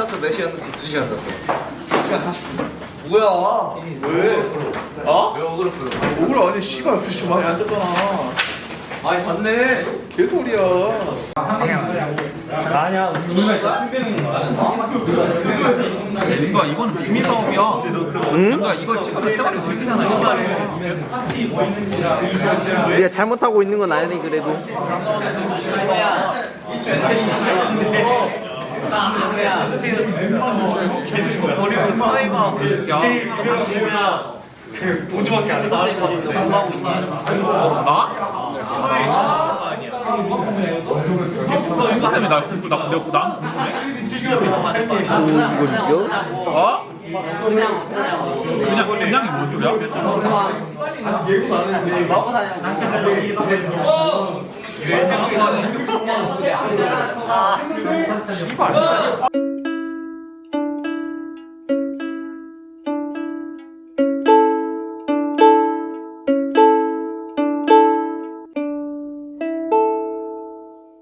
땄어? 몇 시간 땄어? 두 시간 땄어? 왜? 어? 왜 오그룹 억울 아니 씨발 그렇게 많이 안 떴잖아 아니 잤네 개소리야 뭔가 이거는 비밀 사업이야. 뭔가 이걸 찍어서 세월이 들리잖아. 우리가 잘못하고 있는 건 아니 그래도 이거 때문에 나 공부 나 내가 나 이걸 이겨? 어? 그냥 그냥이 뭔 소리야? 아.